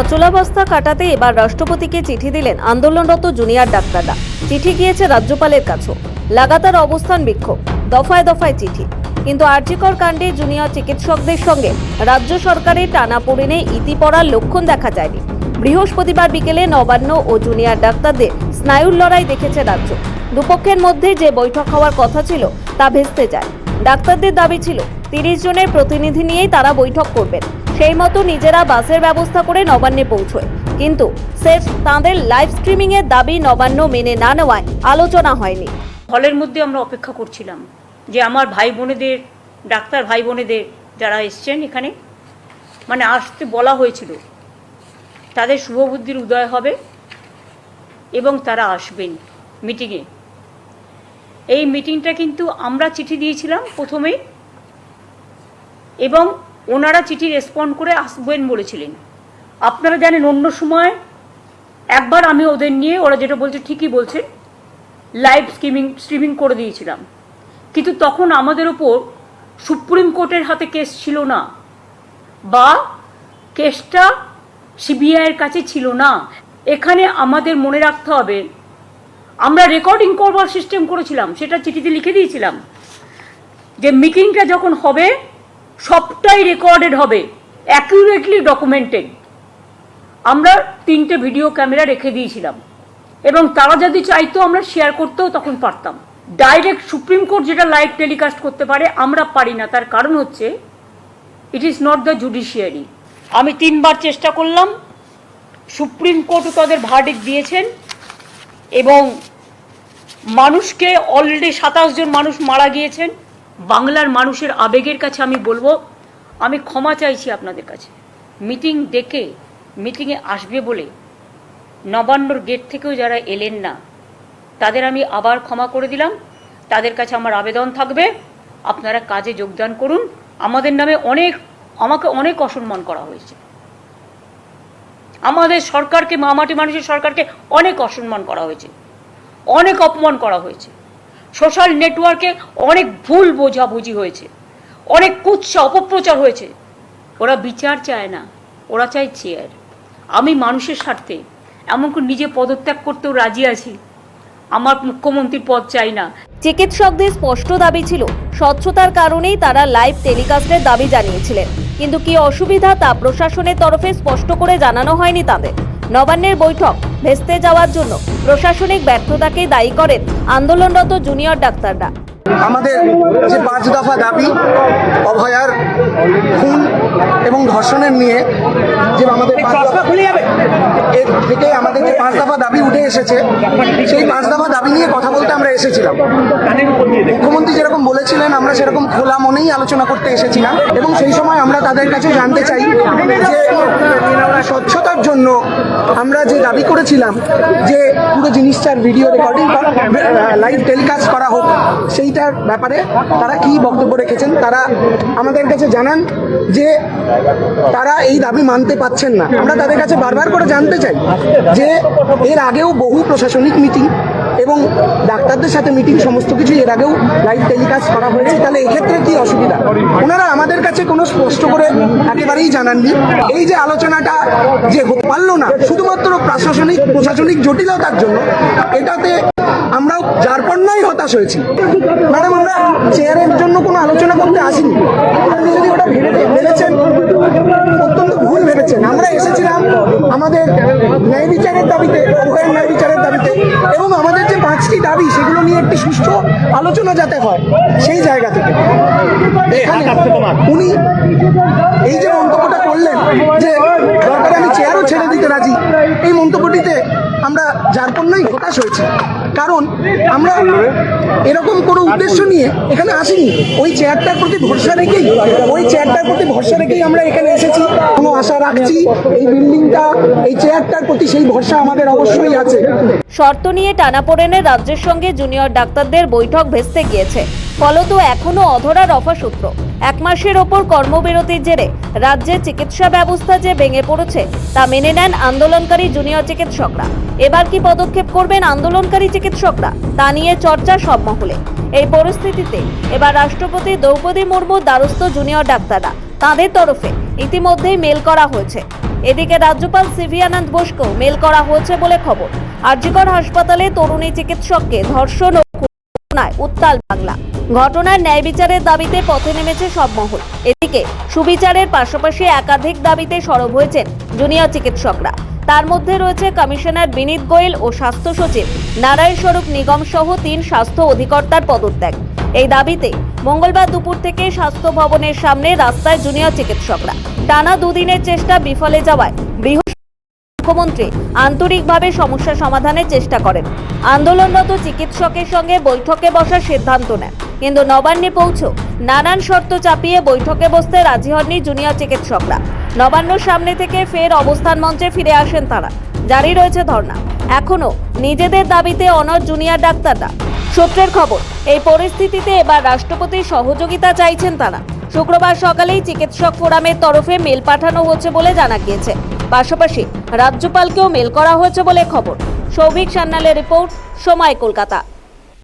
অচলাবস্থা কাটাতে এবার রাষ্ট্রপতিকে চিঠি দিলেন আন্দোলনরত জুনিয়র ডাক্তাররা। চিঠি গিয়েছে রাজ্যপালের কাছেও। লাগাতার অবস্থান বিক্ষোভ, দফায় দফায় চিঠি। কিন্তু আর্যিকর কাণ্ডে জুনিয়র চিকিৎসকদের সঙ্গে রাজ্য সরকারের টানাপোড়েনে ইতি পড়ার লক্ষণ দেখা যায়নি। বৃহস্পতিবার বিকেলে নবান্ন ও জুনিয়র ডাক্তারদের স্নায়ুর লড়াই দেখেছে রাজ্য। দুপক্ষের মধ্যে যে বৈঠক হওয়ার কথা ছিল, তা ভেস্তে যায়। ডাক্তারদের দাবি ছিল, তিরিশ জনের প্রতিনিধি নিয়েই তারা বৈঠক করবেন। সেই মতো নিজেরা বাসের ব্যবস্থা করে নবান্নে পৌঁছয়। কিন্তু সেফ তাঁদের লাইভ স্ট্রিমিং এর দাবি নবান্ন মেনে না নেওয়ায় আলোচনা হয়নি। হলের মধ্যে আমরা অপেক্ষা করছিলাম যে আমার ভাই বোনেদের, ডাক্তার ভাই বোনেদের যারা এসছেন এখানে মানে আসতে বলা হয়েছিল, তাদের শুভবুদ্ধির উদয় হবে এবং তারা আসবেন মিটিংয়ে। এই মিটিংটা কিন্তু আমরা চিঠি দিয়েছিলাম প্রথমেই এবং ওনারা চিঠি রেসপন্ড করে আসবেন বলেছিলেন। আপনারা জানেন অন্য সময় একবার আমি ওদের নিয়ে, ওরা যেটা বলছে ঠিকই বলছে লাইভ স্ট্রিমিং স্ট্রিমিং করে দিয়েছিলাম। কিন্তু তখন আমাদের ওপর সুপ্রিম কোর্টের হাতে কেস ছিল না, বা কেসটা সিবিআইয়ের কাছে ছিল না। এখানে আমাদের মনে রাখতে হবে, আমরা রেকর্ডিং করবার সিস্টেম করেছিলাম, সেটা চিঠিতে লিখে দিয়েছিলাম যে মিটিংটা যখন হবে সবটাই রেকর্ডেড হবে অ্যাকিউরেটলি ডকুমেন্টেড আমরা তিনটে ভিডিও ক্যামেরা রেখে দিয়েছিলাম। এবং তারা যদি চাইতো, আমরা শেয়ার করতেও তখন পারতাম। ডাইরেক্ট সুপ্রিম কোর্ট যেটা লাইভ টেলিকাস্ট করতে পারে, আমরা পারি না। তার কারণ হচ্ছে it is not the judiciary আমি তিনবার চেষ্টা করলাম সুপ্রিম কোর্টও তাদের ভার্ডিক দিয়েছেন, এবং মানুষকে অলরেডি সাতাশ জন মানুষ মারা গিয়েছেন। বাংলার মানুষের আবেগের কাছে আমি বলব, আমি ক্ষমা চাইছি আপনাদের কাছে। মিটিং ডেকে মিটিংয়ে আসবে বলে নবান্নর গেট থেকেও যারা এলেন না, তাদের আমি আবার ক্ষমা করে দিলাম। তাদের কাছে আমার আবেদন থাকবে। আপনারা কাজে যোগদান করুন। আমাদের নামে অনেক, আমাকে অনেক অসম্মান করা হয়েছে। আমাদের সরকারকে মামাটি মানুষের সরকারকে অনেক অসম্মান করা হয়েছে। অনেক অপমান করা হয়েছে। সোশ্যাল নেটওয়ার্কে অনেক ভুল বোঝাবুঝি হয়েছে, অনেক কুৎসা অপপ্রচার হয়েছে। ওরা বিচার চায় না, ওরা চায় চেয়ার আমি মানুষের স্বার্থে এমনকি নিজে পদত্যাগ করতেও রাজি আছি, আমার মুখ্যমন্ত্রীর পদ চাই না। চিকিৎসকদের স্পষ্ট দাবি ছিল, স্বচ্ছতার কারণেই তারা লাইভ টেলিকাস্টের দাবি জানিয়েছিলেন। কিন্তু কি অসুবিধা তা প্রশাসনের তরফে স্পষ্ট করে জানানো হয়নি তাদের। নবান্নের বৈঠক ভেস্তে যাওয়ার জন্য প্রশাসনিক ব্যর্থতাকে দায়ী করেন আন্দোলনরত জুনিয়র ডাক্তাররা। আমাদের যে পাঁচ দফা দাবি, অভয়ার খুন এবং ধর্ষণের নিয়ে যে আমাদের এর থেকে আমাদের যে পাঁচ দফা দাবি উঠে এসেছে, সেই পাঁচ দফা দাবি নিয়ে কথা বলতে আমরা এসেছিলাম। মুখ্যমন্ত্রী যেরকম বলেছিলেন আমরা সেরকম খোলা মনেই আলোচনা করতে এসেছিলাম এবং সেই সময় আমরা তাদের কাছে জানতে চাই যে স্বচ্ছতার জন্য আমরা যে দাবি করেছিলাম যে পুরো জিনিসটার ভিডিও রেকর্ডিং লাইভ টেলিকাস্ট করা হোক সেইটার ব্যাপারে তারা কি বক্তব্য রেখেছেন তারা আমাদের কাছে জানান যে তারা এই দাবি মানতে পাচ্ছেন না। আমরা তাদের কাছে বারবার করে জানতে চাই যে এর আগেও বহু প্রশাসনিক মিটিং এবং ডাক্তারদের সাথে মিটিং সমস্ত কিছু এর আগেও লাইভ টেলিকাস্ট করা হয়েছে, তাহলে এক্ষেত্রে কি অসুবিধা? ওনারা আমাদের কাছে কোনো স্পষ্ট করে একেবারেই জানাননি। এই যে আলোচনাটা যে পারল না, শুধুমাত্র প্রশাসনিক প্রশাসনিক জটিলতার জন্য, এটাতে আমরাও যার পণ্যই হতাশ হয়েছি। ম্যাডাম আমরা চেয়ারের জন্য কোনো আলোচনা করতে আসিনি। আপনি যদি ওটা ভেবে ভেবেছেন অত্যন্ত ভুল ভেবেছেন। আমরা এসেছিলাম আমাদের ন্যায় বিচারের দাবিতে ন্যায় বিচারের দাবিতে এবং আমাদের যে পাঁচটি দাবি সেগুলো নিয়ে একটি সুষ্ঠু আলোচনা যাতে হয় সেই জায়গা থেকে। উনি এই যে মন্তব্যটা করলেন যে দরকার আমি চেয়ারও ছেড়ে দিতে রাজি এই মন্তব্যটিতে আমরা যার পণ্যই হতাশ হয়েছি। কারণ আমরা এরকম কোনো উদ্দেশ্য নিয়ে এখানে আসিনি। ওই চেয়ারটার প্রতি ভরসা রেখেই, ওই চেয়ারটার প্রতি ভরসা রেখেই আমরা এখানে এসেছি। কোনো আশা রাখছি এই বিল্ডিংটা, এই চেয়ারটার প্রতি সেই ভরসা আমাদের অবশ্যই আছে। শর্ত নিয়ে টানাপোড়েনে রাজ্যের সঙ্গে জুনিয়র ডাক্তারদের বৈঠক ভেস্তে গিয়েছে। ফলত এখনও অধরা রফা সূত্র। এক মাসের ওপর কর্মবিরতির জেরে রাজ্যের চিকিৎসা ব্যবস্থা যে ভেঙে পড়েছে, তা মেনে নেন আন্দোলনকারী জুনিয়র চিকিৎসকরা। এবার কি পদক্ষেপ করবেন আন্দোলনকারী চিকিৎসকরা, তা নিয়ে চর্চা সব মহলে। এই পরিস্থিতিতে এবার রাষ্ট্রপতি দ্রৌপদী মুর্মুর দ্বারস্থ জুনিয়র ডাক্তাররা, তাদের তরফে ইতিমধ্যেই মেল করা হয়েছে। এদিকে রাজ্যপাল সিভি আনন্দ বোসকেও মেল করা হয়েছে বলে খবর। আরজিকর হাসপাতালে তরুণী চিকিৎসককে ধর্ষণ ও উত্তাল বাংলা। ঘটনার ন্যায় বিচারের দাবিতে পথে নেমেছে সব মহল। এদিকে সুবিচারের পাশাপাশি একাধিক দাবিতে সরব হয়েছেন জুনিয়র চিকিৎসকরা। তার মধ্যে রয়েছে কমিশনার বিনীত গোয়েল ও স্বাস্থ্য সচিব নারায়ণ স্বরূপ নিগম সহ তিন স্বাস্থ্য অধিকর্তার পদত্যাগ। এই দাবিতে মঙ্গলবার দুপুর থেকে স্বাস্থ্য ভবনের সামনে রাস্তায় জুনিয়র চিকিৎসকরা। টানা দুদিনের চেষ্টা বিফলে যাওয়ায় বৃহস্পতি মুখ্যমন্ত্রী আন্তরিকভাবে সমস্যা সমাধানের চেষ্টা করেন। আন্দোলনরত চিকিৎসকের সঙ্গে বৈঠকে বসার সিদ্ধান্ত নেন। কিন্তু নবান্নে পৌঁছ নানান শর্ত চাপিয়ে বৈঠকে বসতে রাজি হননি জুনিয়র চিকিৎসকরা। নবান্নর সামনে থেকে ফের অবস্থান মঞ্চে ফিরে আসেন তারা। জারি রয়েছে ধর্ণা। এখনও নিজেদের দাবিতে অনর জুনিয়র ডাক্তাররা। সূত্রের খবর, এই পরিস্থিতিতে এবার রাষ্ট্রপতির সহযোগিতা চাইছেন তারা। শুক্রবার সকালেই চিকিৎসক ফোরামের তরফে মেল পাঠানো হচ্ছে বলে জানা গিয়েছে। পাশাপাশি রাজ্যপালকেও মেল করা হয়েছে বলে খবর। সৌভিক সান্যালের রিপোর্ট সময় কলকাতা।